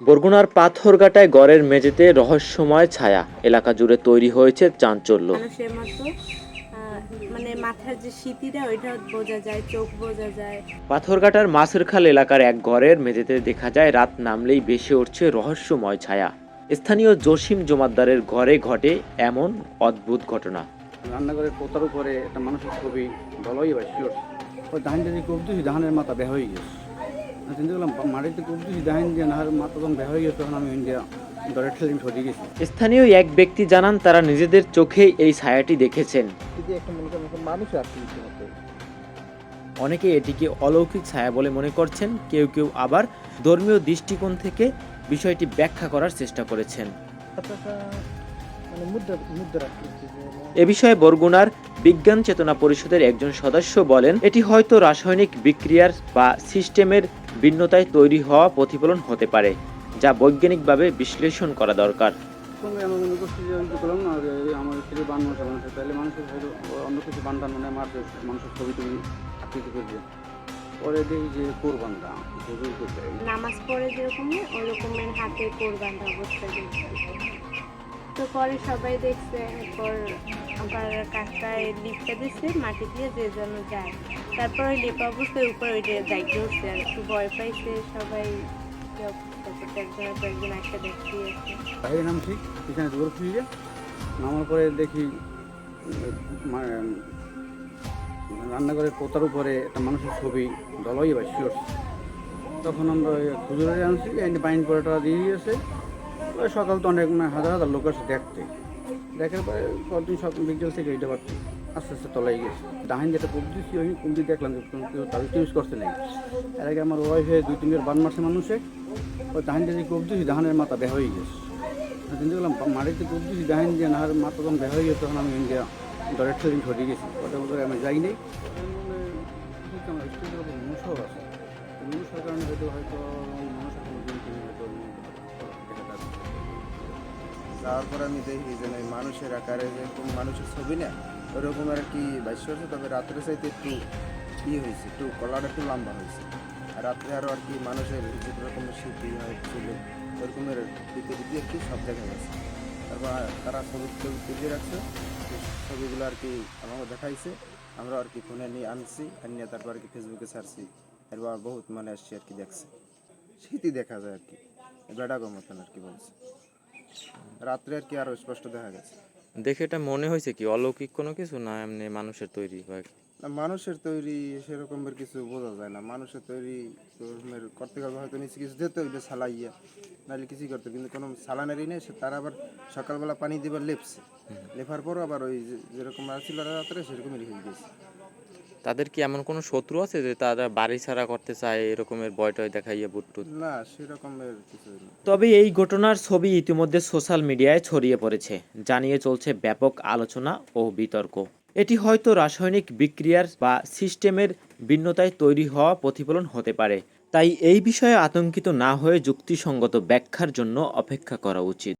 বরগুনার পাথরঘাটায় গড়ের মেঝেতে রহস্যময় ছায়া। এলাকা জুড়ে তৈরি হয়েছে চাঞ্চল্য। মানুষের মানে মাথার যে স্মৃতিটা ওইটা বোঝা যায় চোখ বোঝা যায়। পাথরঘাটার মাসেরখাল এলাকার এক ঘরের মেঝেতে দেখা যায় রাত নামলেই ভেসে উঠছে রহস্যময় ছায়া। স্থানীয় জসিম জমাদ্দারের ঘরে ঘটে এমন অদ্ভুত ঘটনা। রান্নাঘরের পোতার উপরে একটা মানুষের ছবি ভালোই বা শিওর ওই দাহান যদি দিয়েছি দাহানের মাথা বের হয়ে গেছে। আমি হয়ে ইন্ডিয়া দরের ঠেলে সরিয়ে গেছি। স্থানীয় এক ব্যক্তি জানান তারা নিজেদের চোখেই এই ছায়াটি দেখেছেন। একটা মনে মানুষ অনেকে এটিকে অলৌকিক ছায়া বলে মনে করছেন কেউ কেউ আবার ধর্মীয় দৃষ্টিকোণ থেকে বিষয়টি ব্যাখ্যা করার চেষ্টা করেছেন। আপনারা মানে রাখতেছে এ বিষয়ে বরগুনার বিজ্ঞান চেতনা পরিষদের একজন সদস্য বলেন এটি হয়তো রাসায়নিক বিক্রিয়ার বা সিস্টেমের ভিন্নতায় তৈরি হওয়া প্রতিফলন হতে পারে যা বৈজ্ঞানিকভাবে বিশ্লেষণ করা দরকার। পরে দেখি যে কোরবানটা নামাজ পড়ে যেরকম ওই রকমের হাতে কোরবানটা অবস্থায় তো পরে সবাই দেখছে, এরপর আবার কাকায় লিপটা দিচ্ছে মাটি দিয়ে যে যেন যায়। তারপর ওই লেপা অবস্থার উপর ওইটা জায়গা হচ্ছে, আর একটু ভয় পাইছে সবাই। একজন একটা পিছনে দৌড় ফিরে নামার পরে দেখি রান্নাঘরের পোতার উপরে একটা মানুষের ছবি, দলই বা তখন আমরা খুচুরে আনছি, এনে বাইন পরেটা দিয়ে দিয়েছে। সকাল তো অনেক মানে হাজার হাজার লোক আসে দেখতে। দেখার পরে কতদিন সকাল বিকেল থেকে এইটা আবার আস্তে আস্তে তলাই গেছে ডাহাইন যেটা কুপ দিচ্ছি ওই কুপ দেখলাম যে কেউ তাদের ইউজ করতে নেই। এর আগে আমার ওয়াইফে দুই, তিনবার বান মারছে মানুষে। ওই ডাহাইন যে দিচ্ছি ডাহানের মাথা বের হয়ে গেছে। আমি চিন্তা করলাম মাটিতে দিচ্ছি ডাহাইন যে নাহার মাথা যখন বের হয়ে গেছে, তখন আমি ইন্ডিয়া দরের ট্রেন সরিয়ে গেছি। কথা বলতে আমি যাই নাই। মশাও আছে। মশার কারণে হয়তো হয়তো যাচ্ছে যাওয়ার আমি দেখি যে এই মানুষের আকারে যেরকম মানুষের ছবি না, ওরকম আর কি বাইশ হয়েছে, তবে রাত্রে চাইতে একটু ই হয়েছে, একটু কলার একটু লম্বা হয়েছে। আর রাত্রে আরও আর কি মানুষের যে রকমের স্মৃতি হয়েছিল ওরকমের ভিতরে দিয়ে একটু সব দেখা গেছে তারপর তারা ছবি তুলে রাখছে ছবিগুলো আর কি আমাকে দেখাইছে, আমরা আর কি ফোনে নিয়ে আনছি আর নিয়ে তারপর আর কি ফেসবুকে ছাড়ছি এরপর বহুত মানে আসছে আর কি দেখছে। স্মৃতি দেখা যায় আর কি। বেড়াগো মতন আর কি বলছে। রাত্রে আর কি আরও স্পষ্ট দেখা গেছে। দেখে এটা মনে হয়েছে কি অলৌকিক কোনো কিছু না এমনি মানুষের তৈরি বা না মানুষের তৈরি সেরকমের কিছু বোঝা যায় না। মানুষের তৈরি করতে গেলে হয়তো নিচে কিছু দিতে হইবে সালাইয়া নাহলে কিছুই করতে কিন্তু কোনো সালানেরই নেই সে তারা আবার সকালবেলা পানি দিবার লেপছে। লেপার পরও আবার ওই যেরকম ছিল রাত্রে সেরকমই রেখে গেছে তাদের কি এমন কোনো শত্রু আছে যে তারা বাড়ি ছাড়া করতে চায় এরকমের ভয় টয় দেখাইয়া বুটটুট না সেরকমের কিছু তবে এই ঘটনার ছবি ইতিমধ্যে সোশ্যাল মিডিয়ায় ছড়িয়ে পড়েছে জানিয়ে চলছে ব্যাপক আলোচনা ও বিতর্ক। এটি হয়তো রাসায়নিক বিক্রিয়ার বা সিস্টেমের ভিন্নতায় তৈরি হওয়া প্রতিফলন হতে পারে। তাই এই বিষয়ে আতঙ্কিত না হয়ে যুক্তিসঙ্গত ব্যাখ্যার জন্য অপেক্ষা করা উচিত।